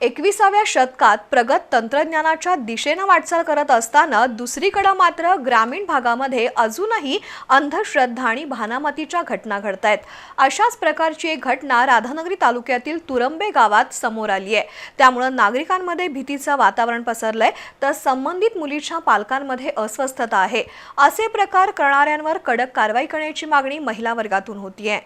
एकविसाव्या शतकात प्रगत तंत्रज्ञानाच्या दिशेनं वाटचाल करत असताना दुसरीकडं मात्र ग्रामीण भागामध्ये अजूनही अंधश्रद्धा आणि भानामतीच्या घटना घडत आहेत अशाच प्रकारची एक घटना राधानगरी तालुक्यातील तुरंबे गावात समोर आली आहे. त्यामुळं नागरिकांमध्ये भीतीचं वातावरण पसरलंय. तर संबंधित मुलीच्या पालकांमध्ये अस्वस्थता आहे. असे प्रकार करणाऱ्यांवर कडक कारवाई करण्याची मागणी महिला वर्गातून होतीये.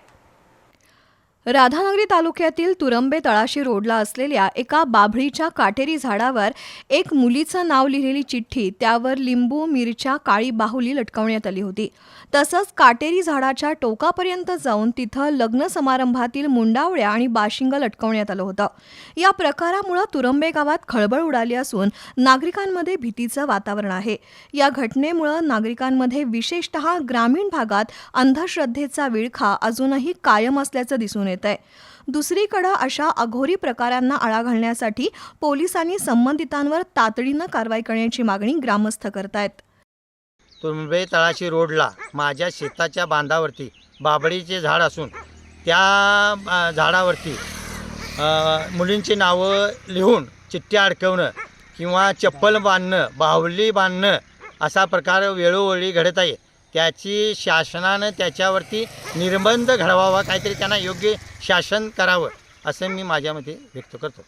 राधानगरी तालुक्यातील तुरंबे तळाशी रोडला असलेल्या एका बाभळीच्या काटेरी झाडावर एक मुलीचं नाव लिहिलेली चिठ्ठी त्यावर लिंबू मिरच्या काळी बाहुली लटकवण्यात आली होती. तसंच काटेरी झाडाच्या टोकापर्यंत जाऊन तिथं लग्न समारंभातील मुंडावळ्या आणि बाशिंग लटकवण्यात आलं होतं. या प्रकारामुळं तुरंबे गावात खळबळ उडाली असून नागरिकांमध्ये भीतीचं वातावरण आहे. या घटनेमुळं नागरिकांमध्ये विशेषतः ग्रामीण भागात अंधश्रद्धेचा विळखा अजूनही कायम असल्याचं दिसून येत आहे दुसरीकडं अशा अघोरी प्रकारांना आळा घालण्यासाठी पोलिसांनी संबंधितांवर तातडीनं कारवाई करण्याची मागणी ग्रामस्थ करतायत. तुंबे तळाशी रोडला माझ्या शेताच्या बांधावरती बाबळीचे झाड असून त्या झाडावरती मुलींची नावं लिहून चिठ्ठ्या अडकवणं किंवा चप्पल बांधणं बाहुली बांधणं असा प्रकार वेळोवेळी घडत आहे. त्याची शासनानं त्याच्यावरती निर्बंध घडवावा काहीतरी त्यांना योग्य शासन करावं असं मी माझ्या मते व्यक्त करतो.